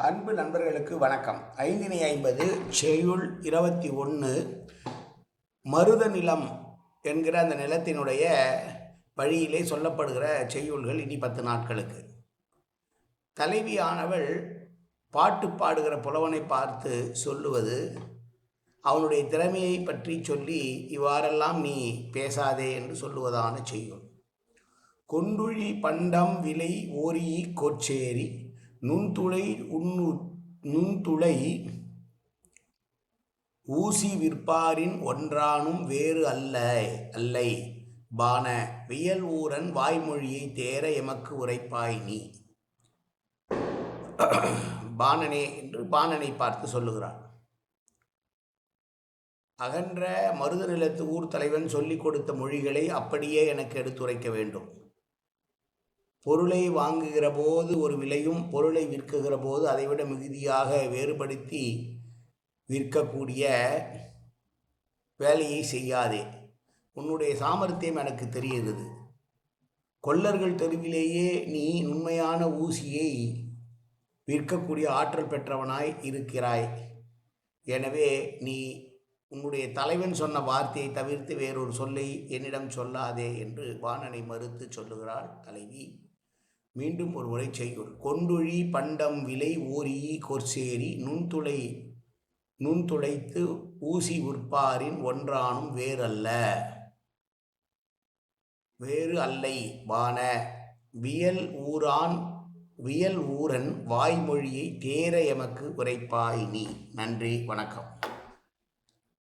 அன்பு நண்பர்களுக்கு வணக்கம். ஐந்தினை ஐம்பது செய்யுள் இருபத்தி ஒன்று மருத நிலம் என்கிற அந்த நிலத்தினுடைய வழியிலே சொல்லப்படுகிற செய்யுள்கள் இனி பத்து நாட்களுக்கு. தலைவியானவள் பாட்டு பாடுகிற புலவனை பார்த்து சொல்லுவது அவனுடைய திறமையை பற்றி சொல்லி இவ்வாறெல்லாம் நீ பேசாதே என்று சொல்லுவதான செய்யுள் கொண்டுழி பண்டம் விலை ஓரி கோச்சேரி நுண்துளை உண்ணு நுண்துளை ஊசி விற்பாரின் ஒன்றானும் வேறு அல்ல அல்லை. பான வியல் ஊரன் வாய்மொழியை தேர எமக்கு உரைப்பாய் நீ. பாணனே என்று பாணனை பார்த்து சொல்லுகிறான். அகன்ற மருத நிலத்து ஊர் தலைவன் சொல்லிக் கொடுத்த மொழிகளை அப்படியே எனக்கு எடுத்துரைக்க வேண்டும். பொருளை வாங்குகிற போது ஒரு விலையும் பொருளை விற்குகிற போது அதைவிட மிகுதியாக வேறுபடுத்தி விற்கக்கூடிய வேலையை செய்யாதே. உன்னுடைய சாமர்த்தியம் எனக்கு தெரிகிறது. கொல்லர்கள் தெருவிலேயே நீ உண்மையான ஊசியை விற்கக்கூடிய ஆற்றல் பெற்றவனாய் இருக்கிறாய். எனவே நீ உன்னுடைய தலைவன் சொன்ன வார்த்தையை தவிர்த்து வேறொரு சொல்லை என்னிடம் சொல்லாதே என்று வாணனை மறுத்து சொல்லுகிறாள் தலைவி. மீண்டும் ஒரு முறை செய்யுள். கொண்டுழி பண்டம் விலை ஓரி கொர்சேரி நுண்துளை நுண்துளைத்து ஊசி உற்பாரின் ஒன்றானும் வேறல்ல. வேறு அல்லை வான வியல் ஊரான் வியல் ஊரன் வாய்மொழியை தேர எமக்கு உரைப்பாய் நீ. நன்றி வணக்கம்.